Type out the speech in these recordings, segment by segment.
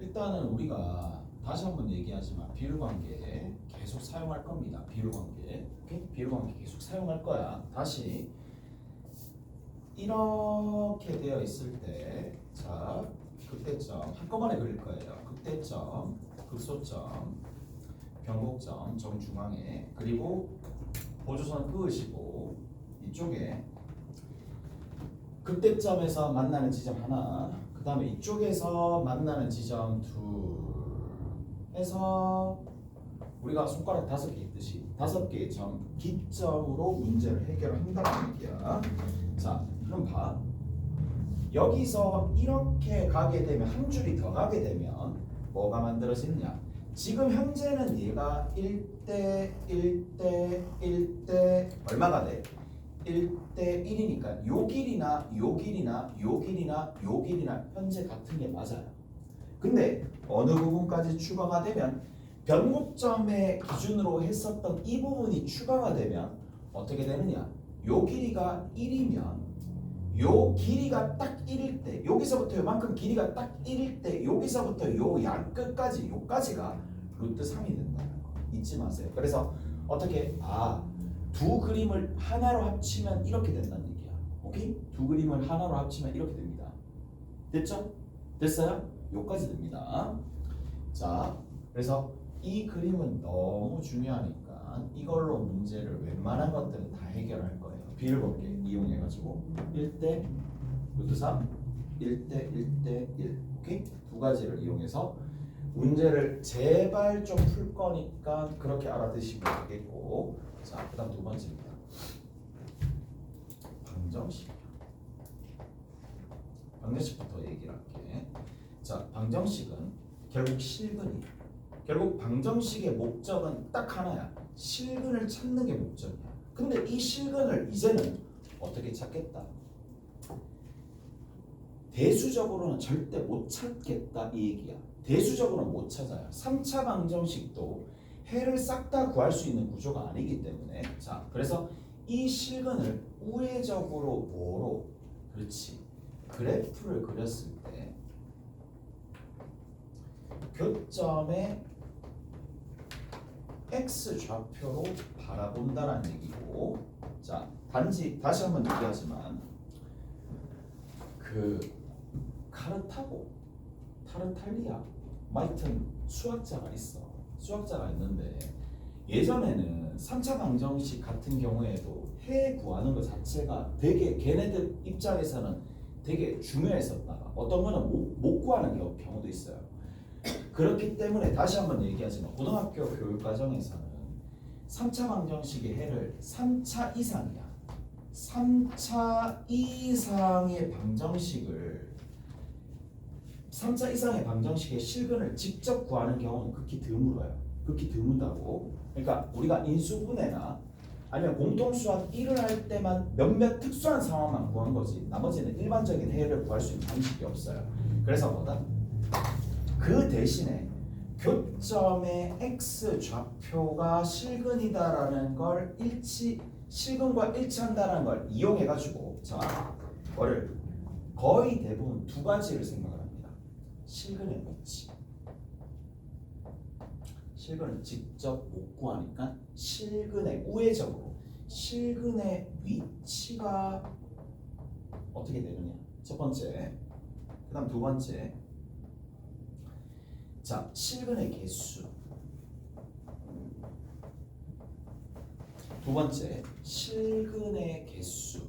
일단은 우리가 다시 한번 얘기하지만 비율관계 계속 사용할 겁니다. 비율관계. 비율관계 계속 사용할 거야. 다시 이렇게 되어 있을 때, 자 극대점 한꺼번에 그릴 거예요. 극대점, 극소점, 변곡점 정중앙에 그리고 보조선 그으시고 이쪽에 극대점에서 만나는 지점 하나, 그 다음에 이쪽에서 만나는 지점 둘 해서 우리가 손가락 다섯 개 있듯이 다섯 개의 점 기점으로 문제를 해결한다는 얘기야. 자, 그럼 봐. 여기서 이렇게 가게 되면 한 줄이 더 가게 되면 뭐가 만들어지느냐? 지금 현재는 얘가 1대 1대 1대 얼마가 돼? 1대 1이니까 요 길이나 요 길이나 요 길이나 요 길이나 현재 같은 게 맞아요. 근데 어느 부분까지 추가가 되면 변곡점의 기준으로 했었던 이 부분이 추가가 되면 어떻게 되느냐? 요 길이가 1이면 요 길이가 딱 1일 때 여기서부터 요만큼 길이가 딱 1일 때 여기서부터 요 양 끝까지 요까지가 루트 3이 된다는 거 잊지 마세요. 그래서 어떻게 아 두 그림을 하나로 합치면 이렇게 된다는 얘기야. 오케이? 두 그림을 하나로 합치면 이렇게 됩니다. 됐죠? 됐어요? 요까지 됩니다. 자, 그래서 이 그림은 너무 중요하니까 이걸로 문제를 웬만한 것들은 다 해결할 거예요. 비율법계 이용해가지고 1대 루트 3, 1대 1대 1 오케이? 두 가지를 이용해서 문제를 제발 좀 풀 거니까 그렇게 알아두시면 되겠고. 자, 그 다음 두 번째입니다. 방정식 방정식부터 얘기를 할게. 자, 방정식은 결국 실근이야 결국 방정식의 목적은 딱 하나야. 실근을 찾는 게 목적이야. 근데 이 실근을 이제는 어떻게 찾겠다? 대수적으로는 절대 못 찾겠다 이 얘기야 대수적으로는 못 찾아요. 3차 방정식도 해를 싹 다 구할 수 있는 구조가 아니기 때문에. 자 그래서 이 실근을 우회적으로 뭐로? 그렇지. 그래프를 그렸을 때 교점의 x 좌표로 바라본다라는 얘기고. 자 단지 다시 한번 얘기하지만 그 카르타고 뭐 하여튼 수학자가 있어 수학자가 있는데 예전에는 3차 방정식 같은 경우에도 해 구하는 것 자체가 되게 걔네들 입장에서는 되게 중요했었다가 어떤 거는 못, 못 구하는 경우, 경우도 있어요. 그렇기 때문에 다시 한번 얘기하지만 고등학교 교육 과정에서는 3차 방정식의 해를 3차 이상이야. 3차 이상의 방정식을 3차 이상의 방정식의 실근을 직접 구하는 경우는 극히 드물어요. 극히 드문다고. 그러니까 우리가 인수분해나 아니면 공통수학 1을 할 때만 몇몇 특수한 상황만 구한 거지. 나머지는 일반적인 해를 구할 수 있는 방식이 없어요. 그래서 뭐다? 그 대신에 교점의 x 좌표가 실근이다라는 걸 일치 실근과 일치한다라는 걸 이용해 가지고 자, 뭐를 거의 대부분 두 가지를 생각을. 실근의 위치. 실근을 직접 못 구하니까 실근의 우회적으로 실근의 위치가 어떻게 되느냐. 첫 번째. 그다음 두 번째. 자, 실근의 개수. 두 번째, 실근의 개수.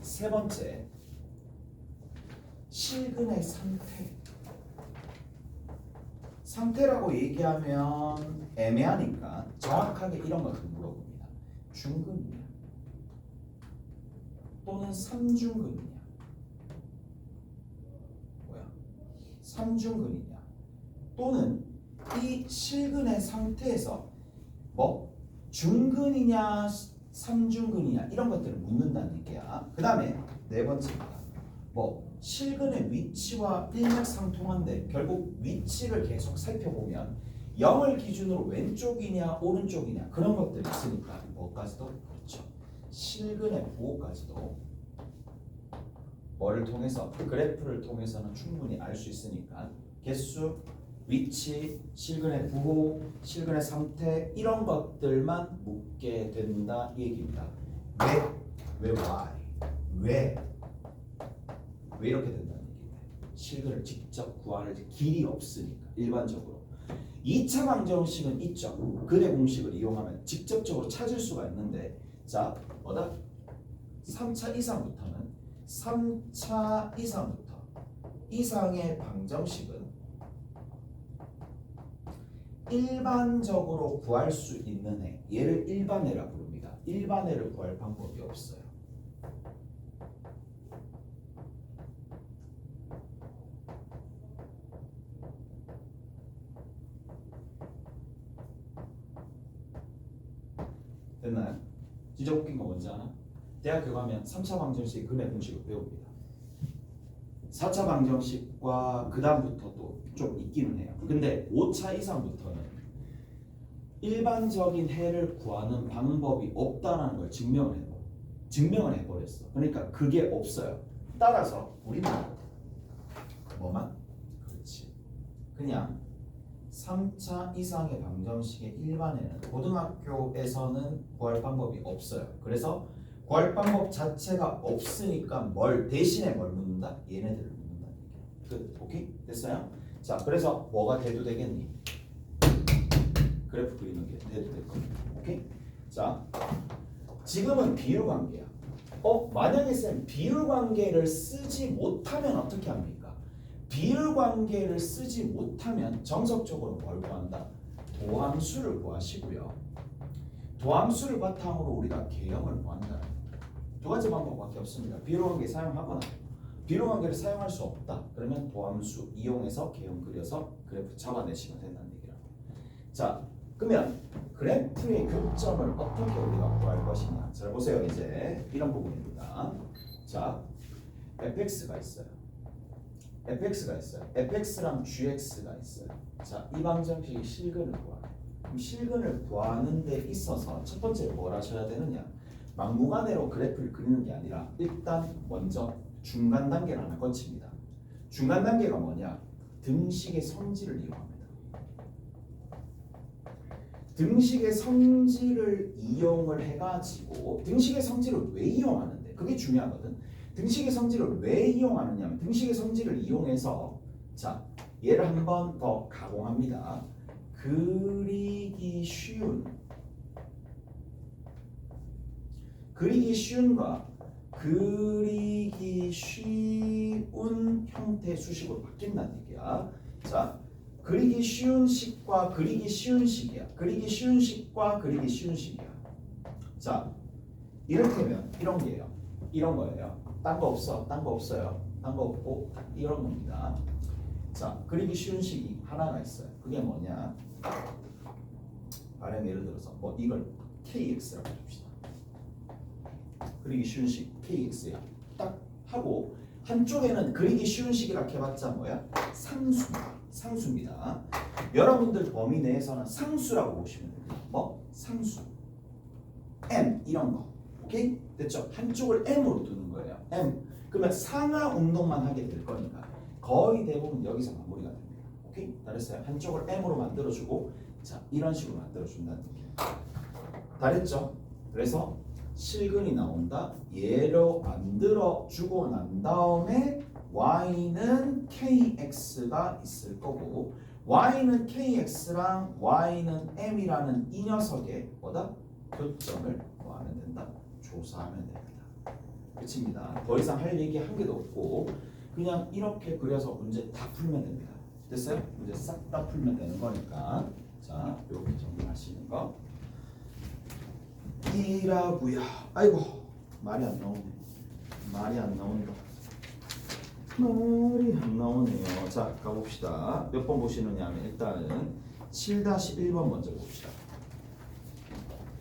세 번째, 실근의 상태. 상태라고 얘기하면 애매하니까 정확하게 이런 것을 물어봅니다. 중근이냐? 또는 삼중근이냐? 뭐야? 삼중근이냐? 또는 이 실근의 상태에서 뭐 중근이냐 삼중근이냐 이런 것들을 묻는다는 얘기야. 그 다음에 네 번째입니다. 뭐 실근의 위치와 일맥상통한데 결국 위치를 계속 살펴보면 0을 기준으로 왼쪽이냐 오른쪽이냐 그런 것들이 있으니까 뭐까지도 그렇죠. 실근의 부호까지도 뭐를 통해서 그래프를 통해서는 충분히 알 수 있으니까 개수 위치, 실근의 부호, 실근의 상태 이런 것들만 묻게 된다 이 얘기입니다. 왜? 왜 why? 왜? 왜 이렇게 된다는 얘기인데 실근을 직접 구할 길이 없으니까 일반적으로 2차 방정식은 있죠. 근의 공식을 이용하면 직접적으로 찾을 수가 있는데 자 뭐다? 3차 이상부터는 3차 이상부터 이상의 방정식은 일반적으로 구할 수 있는 해 얘를 일반해라 부릅니다. 일반해를 구할 방법이 없어요. 진짜 웃긴 거 뭔지 아나? 대학교 가면 3차 방정식 근의 공식을 배웁니다. 4차 방정식과 그 다음부터 또 좀 있기는 해요. 근데 5차 이상부터는 일반적인 해를 구하는 방법이 없다는 걸 증명을 해버 증명을 해버렸어. 그러니까 그게 없어요. 따라서 우리는 뭐만? 그렇지. 그냥 3차 이상의 방정식의 일반에는 고등학교에서는 구할 방법이 없어요. 그래서 구할 방법 자체가 없으니까 뭘 대신에 뭘 묻는다? 얘네들을 묻는다. 끝. 오케이? 됐어요? 자, 그래서 뭐가 돼도 되겠니? 그래프 그리는 게 돼도 될 거야. 오케이? 자, 지금은 비율 관계야. 어, 만약에 쌤 비율 관계를 쓰지 못하면 어떻게 합니까? 비율 관계를 쓰지 못하면 정석적으로 뭘 구한다? 도함수를 구하시고요. 도함수를 바탕으로 우리가 개형을 구한다. 두 가지 방법밖에 없습니다. 비율 관계 사용하거나 비율 관계를 사용할 수 없다. 그러면 도함수 이용해서 개형 그려서 그래프 잡아내시면 된다는 얘기라고. 자, 그러면 그래프의 교점을 어떻게 우리가 구할 것이냐? 잘 보세요. 이제 이런 부분입니다. 자, fx가 있어요. Fx가 있어요. fx랑 gx가 있어요. 자, 이 방정식이 실근을 구하래. 그럼 실근을 구하는 데 있어서 첫 번째 뭘 하셔야 되느냐? 막무가내로 그래프를 그리는 게 아니라 일단 먼저 중간 단계를 하나 거칩니다. 중간 단계가 뭐냐? 등식의 성질을 이용합니다. 등식의 성질을 이용을 해가지고 등식의 성질을 왜 이용하는데? 그게 중요하거든. 등식의 성질을 왜 이용하느냐면 등식의 성질을 이용해서 자 얘를 한 번 더 가공합니다. 그리기 쉬운 그리기 쉬운과 그리기 쉬운 형태 수식으로 바뀐다는 얘기야. 자, 그리기 쉬운 식과 그리기 쉬운 식이야. 그리기 쉬운 식과 그리기 쉬운 식이야. 자, 이를테면 이런 게요. 이런 거예요. 딴 거 없어. 딴 거 없어요. 딴 거 없고 딱 이런 겁니다. 자, 그리기 쉬운 식이 하나가 있어요. 그게 뭐냐? 가령 예를 들어서 뭐 이걸 kx라고 해줍시다. 그리기 쉬운 식 kx야. 딱 하고 한쪽에는 그리기 쉬운 식이라 해봤자 뭐야? 상수. 상수입니다. 여러분들 범위 내에서는 상수라고 보시면 됩니다. 뭐? 상수. m 이런 거. 오케이? 됐죠? 한쪽을 m으로 두는 거예요. m. 그러면 상하 운동만 하게 될 거니까 거의 대부분 여기서 마무리가 됩니다. 오케이? 잘했어요. 한쪽을 m으로 만들어주고 자 이런 식으로 만들어준다는 얘기예요. 잘했죠? 그래서 실근이 나온다. 얘로 만들어 주고 난 다음에 y는 kx가 있을 거고 y는 kx랑 y는 m이라는 이 녀석의 뭐다? 교점을 뭐 하면 된다? 조사하면 됩니다. 끝입니다. 더 이상 할 얘기 한 개도 없고 그냥 이렇게 그려서 문제 다 풀면 됩니다. 됐어요? 문제 싹 다 풀면 되는 거니까 자 이렇게 정리하시는 거. 이라고요. 아이고 말이 안 나오네. 말이 안 나온다. 말이 안 나오네요. 자 가봅시다. 몇 번 보시느냐 하면 일단은 7-1번 먼저 봅시다.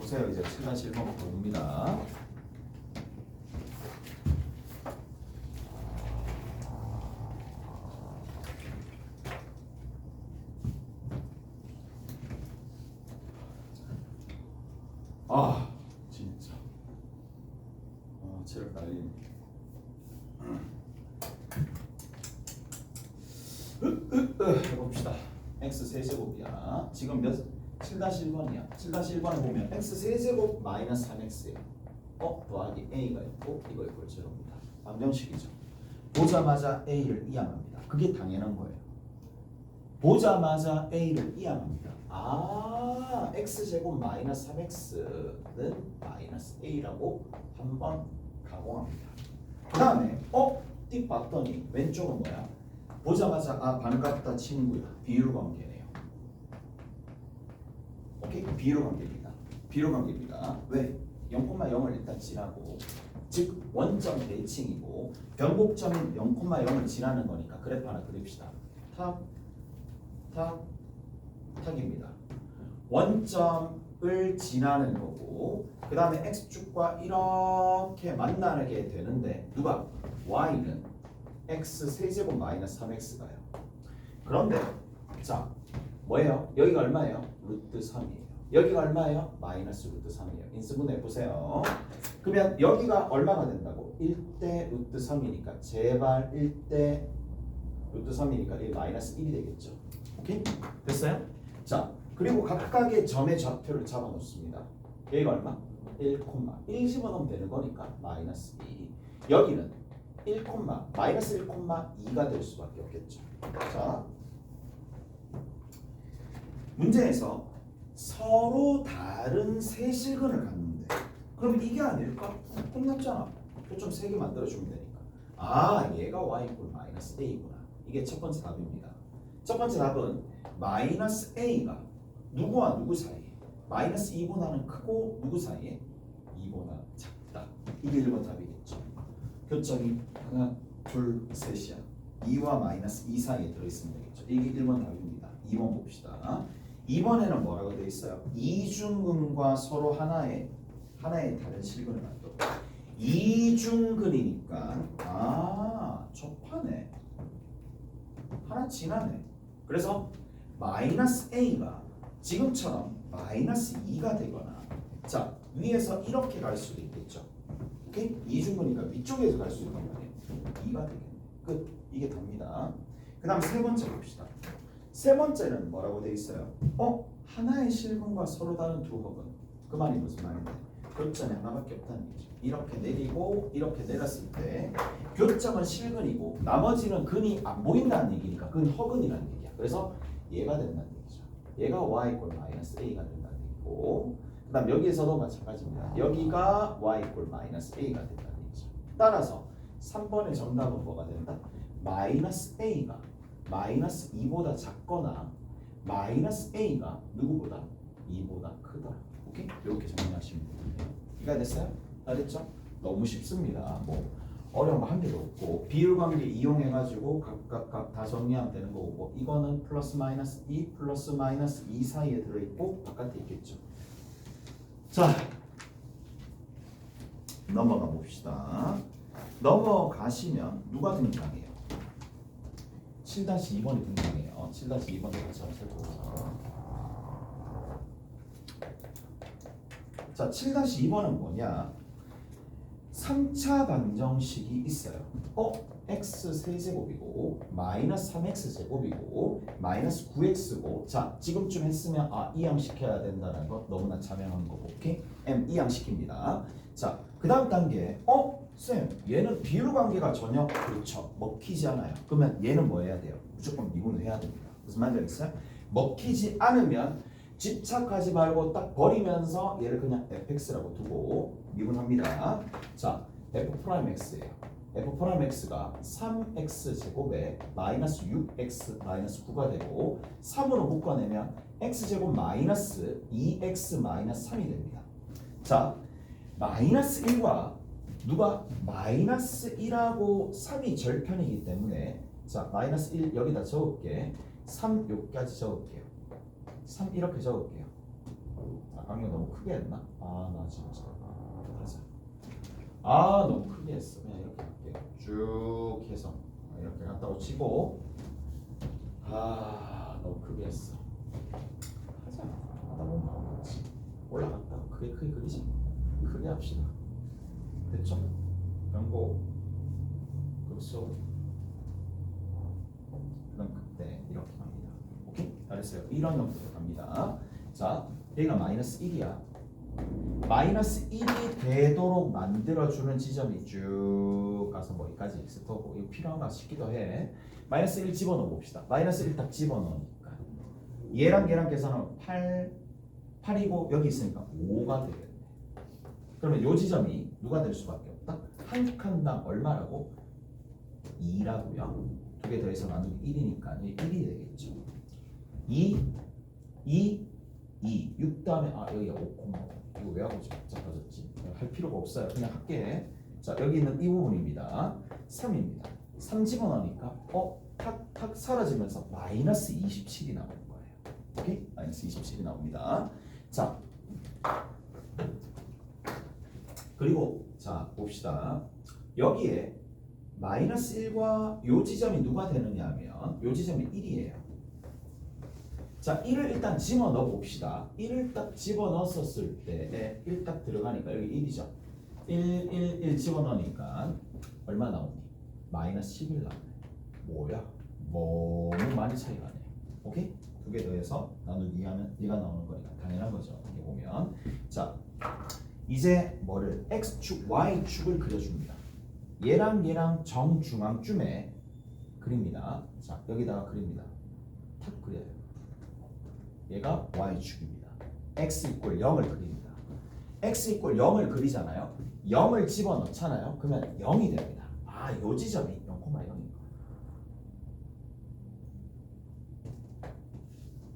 보세요 이제 7-1번 봅니다. 아 진짜 아 체력 날리네 해봅시다 x 세제곱이야. 지금 몇 7-1번이야. 7-1번에 보면 x 세제곱 마이너스 3x예요. 어 더하기 a가 있고 이걸 제로입니다. 방정식이죠. 보자마자 a를 이항합니다. 그게 당연한 거예요. 보자마자 a를 이항합니다. 아 x 제곱 마이너스 3x는 마이너스 a라고 한 번 가공합니다. 그 다음에 어? 띡 봤더니 왼쪽은 뭐야? 보자마자 아 반갑다 친구야 비율 관계네요. 오케이 비율 관계입니다. 비율 관계입니다. 왜? 0,0을 일단 지나고 즉 원점 대칭이고 변곡점인 0,0을 지나는 거니까 그래프 하나 그립시다. 탁, 탁, 탁입니다. 원점을 지나는 거고 그 다음에 x축과 이렇게 만나게 되는데 누가? y는 x 세제곱 마이너스 3x가요. 그런데 자 뭐예요? 여기가 얼마예요? 루트 3이에요. 여기가 얼마예요? 마이너스 루트 3이에요. 인수분 해 보세요. 그러면 여기가 얼마가 된다고? 1대 루트 3이니까 제발 1대 루트 3이니까 이 마이너스 1이 되겠죠. 오케이? 됐어요? 자 그리고 각각의 점의 좌표를 잡아 놓습니다. 여기가 얼마? 1, 1 집어넣으면 되는 거니까 마이너스 2. 여기는 1, 마이너스 1,2가 될 수밖에 없겠죠. 자, 문제에서 서로 다른 세 실근을 갖는데 그럼 이게 아닐까? 끝났잖아. 표점 세 개 만들어주면 되니까. 아, 얘가 y 이퀄 마이너스 a구나. 이게 첫 번째 답입니다. 첫 번째 답은 마이너스 a가 누구와 누구 사이에 마이너스 2보다는 크고 누구 사이에 2보다 작다. 이게 1번 답이겠죠. 교점이 하나, 둘, 셋이야. 2와 마이너스 2 사이에 들어있으면 되겠죠. 이게 1번 답입니다. 2번 봅시다. 2번에는 뭐라고 되어 있어요? 이중근과 서로 하나의 하나의 다른 실근을 만들어. 이중근이니까 아 접하네. 하나 지나네. 그래서 마이너스 a가 지금처럼 마이너스 2가 되거나 자 위에서 이렇게 갈 수도 있겠죠. 오케이? 이중근이니까 위쪽에서 갈 수 있는 말이에요. 2가 되겠네. 끝. 이게 답니다. 그 다음 세 번째 봅시다. 세 번째는 뭐라고 돼 있어요? 어? 하나의 실근과 서로 다른 두 흡은 그 말이 무슨 말인데? 교점이 하나밖에 없다는 얘기죠. 이렇게 내리고 이렇게 내렸을 때 교점은 실근이고 나머지는 근이 안 보인다는 얘기니까 그건 허근이라는 얘기야. 그래서 얘가 된다는 얘기죠. 얘가 y 이꼴 마이너스 a가 된다는 얘기고 그다음 여기에서도 마찬가지입니다. 여기가 y 이꼴 마이너스 a가 된다는 얘기죠. 따라서 3번의 정답은 뭐가 된다? 마이너스 a가 마이너스 2보다 작거나 마이너스 a가 누구보다 2보다 크다. 오케이? 이렇게 정리하시면 돼요. 이해가 됐어요? 다 됐죠? 너무 쉽습니다. 뭐 어려운 거 한 개도 없고 비율 관계 이용해 가지고 각각 다 정리하면 되는 거고 뭐 이거는 플러스 마이너스 2 플러스 마이너스 2 사이에 들어 있고 바깥에 있겠죠. 자 넘어가 봅시다. 넘어가시면 누가 등장해요? 7-2번이 등장해요. 7-2번 같이 한번 살펴보자. 자, 7-2번은 뭐냐? 3차 방정식이 있어요. 어? x 세제곱이고 마이너스 3x 제곱이고 마이너스 9x고 자 지금쯤 했으면 아 이항시켜야 된다는 거 너무나 자명한 거고 오케이? m 이항시킵니다. 자 그 다음 단계 어? 쌤 얘는 비율 관계가 전혀 그렇죠 먹히지 않아요. 그러면 얘는 뭐 해야 돼요? 무조건 미분을 해야 됩니다. 무슨 말인지 알겠어요? 먹히지 않으면 집착하지 말고 딱 버리면서 얘를 그냥 fx라고 두고 미분합니다. 자, f 프라임 x예요. f 프라임 x가 3x 제곱에 마이너스 6x 마이너스 9가 되고 3으로 묶어내면 x 제곱 마이너스 2x 마이너스 3이 됩니다. 자, 마이너스 1과 누가 마이너스 1하고 3이 절편이기 때문에 자 마이너스 1 여기다 적을게. 3 여기까지 적을게요. 3 이렇게 적을게요. 아 강력 너무 크게 했나? 아 나 진짜 하자. 아 너무 크게 했어. 그냥 이렇게 할게요 쭉 해서. 이렇게 갖다고 치고. 아 너무 크게 했어. 하자. 하다 보면 나오겠지. 올라갔다. 크게 크게 그리지 크게 합시다 됐죠? 연고 급소 그럼 그때 이렇게 합니다 오케이? 다 알았어요? 이런 형태로 갑니다. 자, 여기가 마이너스 1이야. 마이너스 1이 되도록 만들어주는 지점이 쭉 가서 뭐 여기까지 거고 이거 필요한가 싶기도 해. 마이너스 1 집어넣어 봅시다. 마이너스 1 딱 집어넣으니까 얘랑 얘랑 계산하면 8, 8이고 여기 있으니까 5가 되겠네. 그러면 요 지점이 누가 될 수밖에 없다? 한 칸당 얼마라고? 2라고요. 두 개 더해서 나누기 1이니까 1이 되겠죠. 2, 2, 2, 6 다음에 아 여기가 5, 이거 왜 하고 복잡해졌지? 할 필요가 없어요. 그냥 할게. 자 여기 있는 이 부분입니다. 3입니다. 3 집어넣으니까 어? 탁, 탁 사라지면서 마이너스 27이 나오는 거예요. 오케이? 마이너스 27이 나옵니다. 자 그리고 자 봅시다. 여기에 마이너스 1과 요 지점이 누가 되느냐 하면 요 지점이 1이에요. 자 1을 일단 집어넣어 봅시다. 1을 딱 집어넣었을 때1딱 들어가니까 여기 1이죠. 1, 1, 1 집어넣으니까 얼마 나오니? 마이너스 11 나오네. 뭐야? 너무 많이 차이가 나네. 오케이? 두 개 더해서 나누기 하면 2가 나오는 거니까 당연한 거죠. 이렇게 보면 자 이제 뭐를 x축, y축을 그려줍니다. 얘랑 얘랑 정중앙쯤에 그립니다. 자 여기다가 그립니다. 탁 그려요. 얘가 y축입니다. x 이꼴 0을 그립니다. x 이꼴 0을 그리잖아요. 0을 집어넣잖아요. 그러면 0이 됩니다. 아, 요 지점이 0,0인 거예요.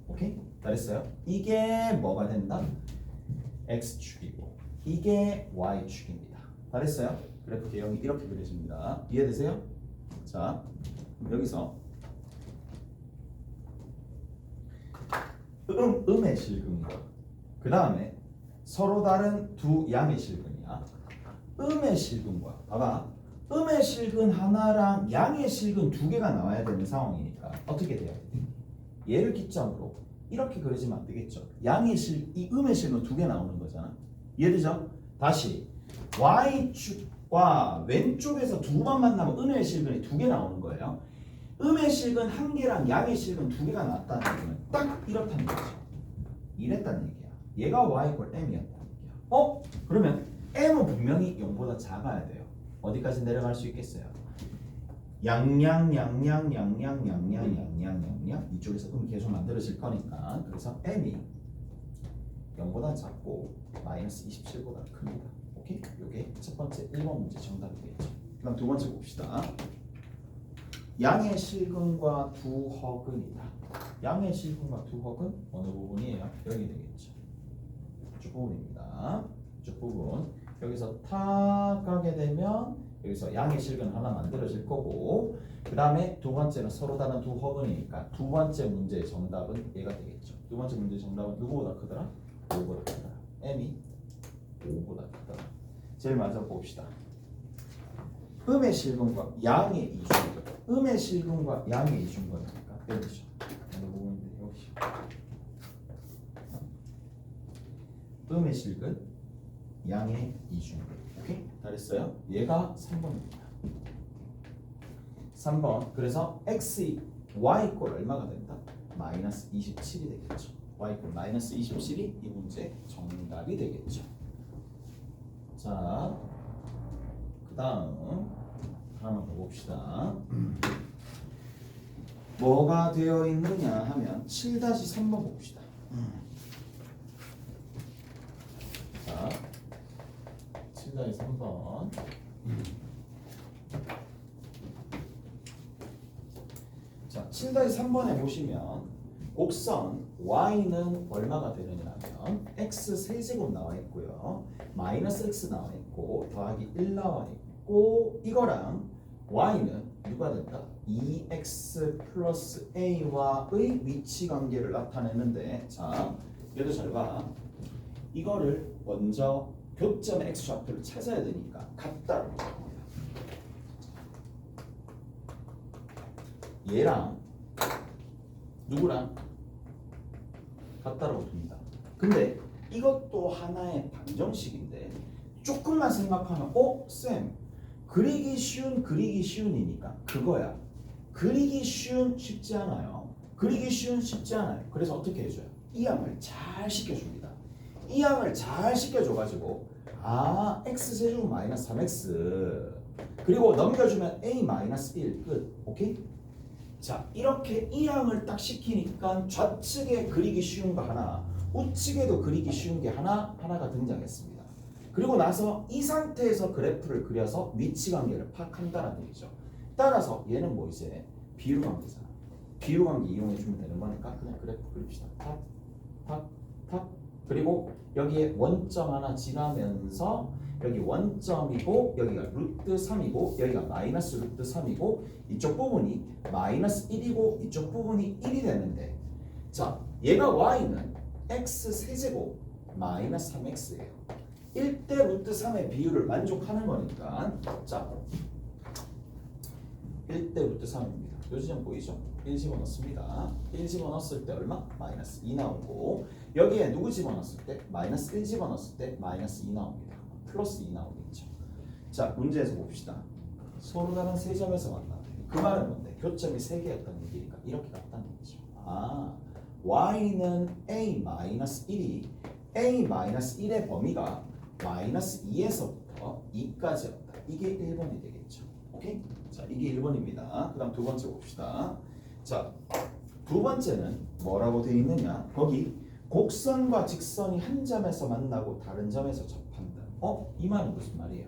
오케이? 잘했어요. 이게 뭐가 된다? x축이고 이게 y축입니다. 잘했어요? 그래프 개형이 이렇게 그려집니다. 이해되세요? 자, 여기서 음, 음의 실근과 그 다음에 서로 다른 두 양의 실근이야. 음의 실근과 봐봐. 음의 실근 하나랑 양의 실근 두 개가 나와야 되는 상황이니까 어떻게 돼야 돼? 얘를 기점으로 이렇게 그려지면 안 되겠죠. 양의 실, 이 음의 실근 두 개 나오는 거잖아. 이해되죠? 다시 y축과 왼쪽에서 두 번 만나면 음의 실근이 두 개 나오는 거예요. 음의 실근 한 개랑 양의 실근 두 개가 나왔다는 얘기는 딱 이렇다는 거죠. 이랬다는 얘기야. 얘가 y 꼴 m이었다는 얘기야. 어? 그러면 m은 분명히 0보다 작아야 돼요. 어디까지 내려갈 수 있겠어요? 양양 양양 양양 양양 양양 양양 이쪽에서 음 계속 만들어질 거니까 그래서 m이 0보다 작고 마이너스 27보다 큽니다. 오케이? 요게 첫 번째 1번 문제 정답이겠죠. 그다음 두 번째 봅시다. 양의 실근과 두 허근이다. 양의 실근과 두 허근 어느 부분이에요? 여기 되겠죠. 쭉 부분입니다. 쭉 부분. 여기서 탁 가게 되면 여기서 양의 실근 하나 만들어질 거고 그 다음에 두 번째는 서로 다른 두 허근이니까 두 번째 문제의 정답은 얘가 되겠죠. 두 번째 문제의 정답은 누구보다 크더라? 5보다 크더라. M이 5보다 크더라. 제일 먼저 봅시다. 음의 실근과 양의 이중근. 음의 실근과 양의. 어느 부분인데 여기. 음의 실근, 양의 이중근. 오케이? 잘했어요. 얘가 3번입니다. 3번. 그래서 x, y 꼴 얼마가 된다? 마이너스 27이 되겠죠. Y 꼴 마이너스 27이 이 문제 정답이 되겠죠. 자, 그 다음 하나만 더 봅시다. 뭐가 되어 있느냐 하면 7-3번 봅시다. 자, 7-3번. 자, 7-3번에 보시면 곡선 y는 얼마가 되느냐 하면 x 세제곱 나와 있고요. 마이너스 x 나와 있고 더하기 1 나와 있고 이거랑 y는 누가 된다? 2x 플러스 a와의 위치 관계를 나타내는데 자 얘도 잘 봐. 이거를 먼저 교점의 x 좌표를 찾아야 되니까 같다라고. 얘랑 누구랑 같다라고 둡니다. 근데 이것도 하나의 방정식인데 조금만 생각하면 어? 쌤 그리기 쉬운 그리기 쉬운이니까 그거야. 그리기 쉬운 쉽지 않아요. 그리기 쉬운 쉽지 않아요. 그래서 어떻게 해줘요? 이 양을 잘 시켜줍니다. 이 양을 잘 시켜줘가지고 아 x 세제곱 마이너스 3x 그리고 넘겨주면 a 마이너스 1 끝. 오케이? 자 이렇게 이 양을 딱 시키니까 좌측에 그리기 쉬운 거 하나 우측에도 그리기 쉬운 게 하나 하나가 등장했습니다. 그리고 나서 이 상태에서 그래프를 그려서 위치 관계를 파악한다는 얘기죠. 따라서 얘는 뭐 이제 비율 관계잖아. 비율 관계 이용해 주면 되는 거니까 그냥 그래프 그립시다. 탁, 탁, 탁. 그리고 여기에 원점 하나 지나면서 여기 원점이고 여기가 루트 3이고 여기가 마이너스 루트 3이고 이쪽 부분이 마이너스 1이고 이쪽 부분이 1이 되는데 자 얘가 y는 x 세제곱 마이너스 3x예요. 1대 루트 3의 비율을 만족하는 거니까 자 1대 루트 3입니다. 요 지점 보이죠? 1 집어넣습니다. 1 집어넣었을 때 얼마? 마이너스 2 나오고 여기에 누구 집어넣었을 때? 마이너스 1 집어넣었을 때 마이너스 2 나옵니다. 플러스 2 나오겠죠. 자 문제에서 봅시다. 서로 다른 세 점에서 만나. 그 말은 뭔데? 교점이 세 개였다는 얘기니까 이렇게 같다는 얘기죠. 아 y는 a 마이너스 1이 a 마이너스 1의 범위가 마이너스 2에서부터 2까지였다. 이게 1번이 되겠죠. 오케이? 자, 이게 1번입니다. 그 다음 두 번째 봅시다. 자, 두 번째는 뭐라고 되어 있느냐? 거기 곡선과 직선이 한 점에서 만나고 다른 점에서 접한다. 어? 이 말은 무슨 말이에요?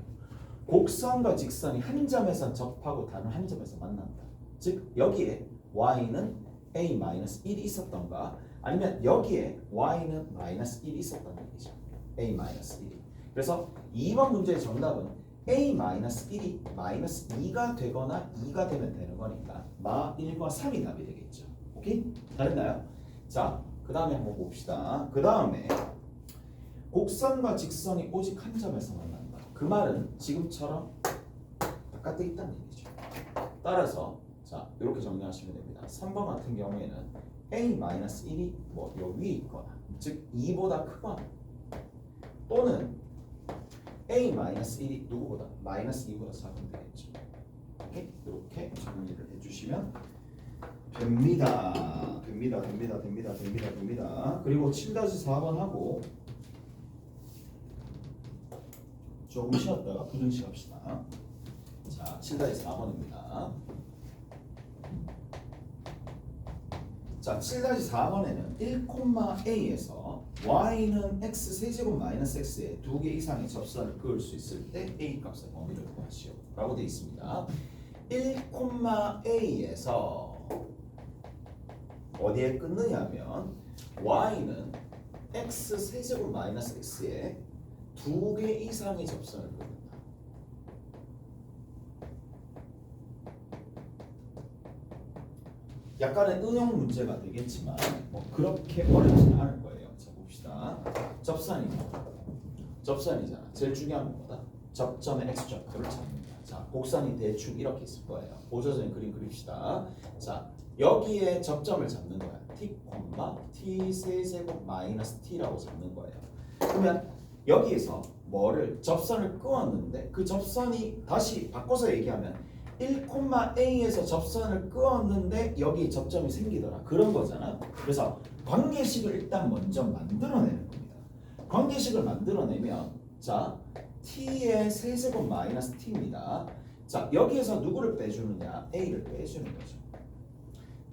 곡선과 직선이 한 점에서 접하고 다른 한 점에서 만난다. 즉 여기에 y는 a-1이 있었던가 아니면 여기에 y는 마이너스 1이 있었다는 얘기죠. a-1이. 그래서 2번 문제의 정답은 a-1이 마이너스 2가 되거나 2가 되면 되는 거니까 마 1과 3이 답이 되겠죠. 오케이? 다르나요? 자, 그 다음에 한번 봅시다. 그 다음에 곡선과 직선이 오직 한 점에서 만난다. 그 말은 지금처럼 바깥에 있다는 얘기죠. 따라서 자 이렇게 정리하시면 됩니다. 3번 같은 경우에는 a-1이 뭐요 위에 있거나 즉 2보다 크거나 또는 a-1이 누구보다 마이너스 2보다 작으면 되겠죠. 오케이? 이렇게 정리를 해주시면 됩니다. 됩니다. 됩니다. 됩니다. 됩니다. 됩니다. 그리고 7-4번 하고 조금 쉬었다가 부등식 합시다. 자, 7-4번입니다. 자, 7-4번에는 1,a에서 y는 x 세제곱 마이너스 x에 두 개 이상의 접선을 그을 수 있을 때 a 값의 범위를 구하시오 라고 되어 있습니다. 1,a에서 어디에 끊느냐 면 y는 x 세제곱 마이너스 x에 두 개 이상의 접선을 그린다. 약간의 응용 문제가 되겠지만 뭐 그렇게 어렵지는 않을 거예요. 자 봅시다. 접선이 접선이잖아. 제일 중요한 건 뭐다? 접점의 x좌표를 찾는다. 자 곡선이 대충 이렇게 있을 거예요. 보조선 그림 그립시다. 자 여기에 접점을 잡는 거야. t, t 세제곱 마이너스 t라고 잡는 거예요. 그러면 여기에서 뭐를 접선을 끄었는데 그 접선이 다시 바꿔서 얘기하면 1,a에서 접선을 끄었는데 여기 접점이 생기더라 그런 거잖아 그래서 관계식을 일단 먼저 만들어내는 겁니다 관계식을 만들어내면 자 t의 세제곱 마이너스 t입니다. 자 여기에서 누구를 빼주느냐? a를 빼주는 거죠.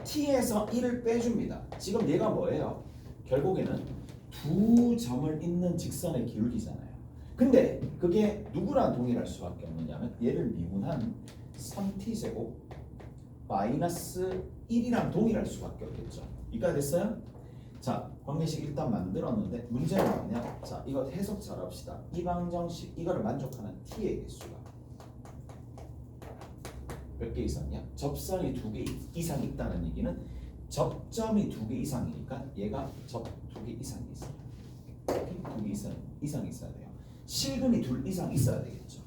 t에서 1을 빼줍니다. 지금 얘가 뭐예요? 결국에는 두 점을 잇는 직선의 기울기잖아요. 근데 그게 누구랑 동일할 수밖에 없느냐면 얘를 미분한 3t제곱 마이너스 1이랑 동일할 수밖에 없겠죠. 이까 됐어요? 자, 관계식 일단 만들었는데 문제는 뭐냐? 자, 이거 해석 잘 합시다. 이 방정식 이거를 만족하는 t의 개수가 몇 개 이상이야? 접선이 두 개 이상 있다는 얘기는 접점이 두 개 이상이니까 얘가 접 두 개 이상이 있어요. 두개 이상 이상 있어야 돼요. 실근이 둘 이상 있어야 되겠죠.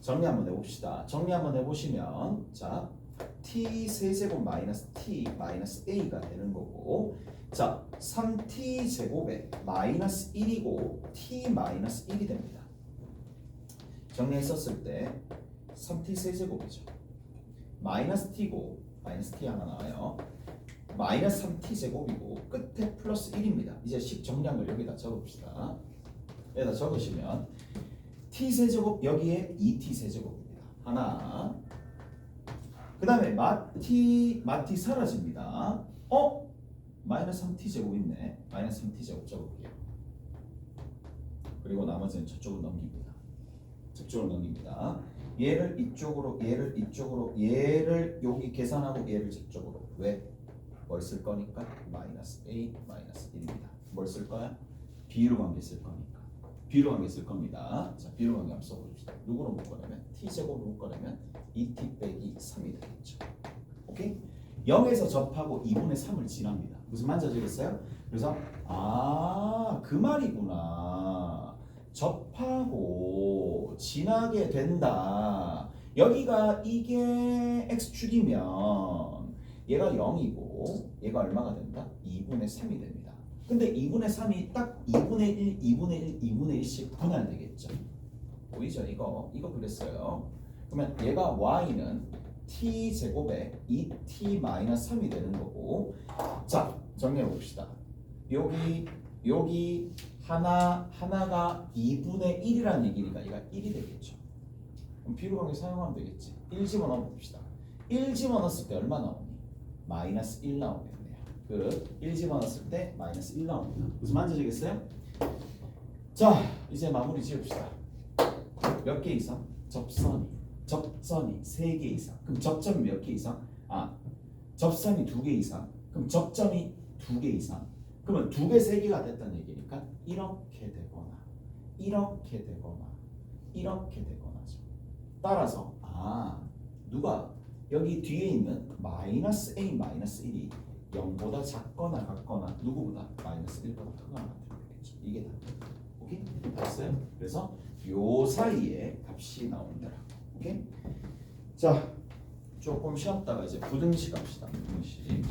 정리 한번 해봅시다. 정리 한번 해보시면 자 t 세제곱 마이너스 t 마이너스 a가 되는 거고 자 3t 제곱에 마이너스 1이고 t 마이너스 1이 됩니다. 정리했었을 때 3t 세제곱이죠. 마이너스 t고 마이너스 t 하나 나와요. 마이너스 3t 제곱이고 끝에 플러스 1입니다. 이제 식걸 여기다 적읍시다. 여기다 적으시면 t 세제곱 여기에 2t 세제곱입니다. 하나. 그 다음에 마T 마T 사라집니다. 어? 마이너스 3t 제곱 있네. 마이너스 3t 제곱 적을게요. 그리고 나머지는 저쪽으로 넘깁니다. 저쪽으로 넘깁니다. 얘를 이쪽으로, 얘를 이쪽으로, 얘를 여기 계산하고 얘를 저쪽으로. 왜? 뭘 쓸 거니까? 마이너스 a 마이너스 1입니다. 뭘 쓸 거야? 비로 관계 쓸 거니까. 비로 관계 쓸 겁니다. 자, 비로 관계 한번 써봅시다. 누구로 묶어내면? t 제곱으로 묶어내면 2t 빼기 3이 되겠죠. 오케이? 0에서 접하고 2분의 3을 지납니다. 무슨 말인지 아시겠어요? 그래서 아, 그 말이구나. 접하고 지나게 된다. 여기가 이게 x축이면 얘가 0이고 얘가 얼마가 된다? 2분의 3이 됩니다. 근데 2분의 3이 딱 2분의 1, 2분의 1, 2분의 1씩 분할되겠죠. 보이죠? 이거 이거 그랬어요. 그러면 얘가 y는 t 제곱에 2t 마이너스 3이 되는 거고 자 정리해 봅시다. 여기 여기 하나 하나가 2분의 1이라는 얘기니까 얘가 1이 되겠죠. 그럼 비로 관계 사용하면 되겠지. 1 집어넣어 봅시다. 1 집어넣었을 때 얼마 나오니? 마이너스 1 나오겠네요. 그1 집어넣었을 때 마이너스 1 나옵니다. 무슨 말인지 아시겠어요? 자 이제 마무리 지읍시다. 몇 개 이상? 접선이 접선이 3개 이상. 그럼 접점이 몇 개 이상? 아 접선이 2개 이상. 그럼 접점이 2개 이상. 그러면 두 개, 세 개가 됐다는 얘기니까 이렇게 되거나 이렇게 되거나 이렇게 되거나죠. 따라서 아 누가 여기 뒤에 있는 마이너스 a 마이너스 1이 0보다 작거나 같거나 누구보다 마이너스 1보다 크거나 같으면 되겠죠. 이게 다. 오케이? 됐어요? 그래서 요 사이에 값이 나온다. 오케이? 자 조금 쉬었다가 이제 부등식 합시다. 부등식.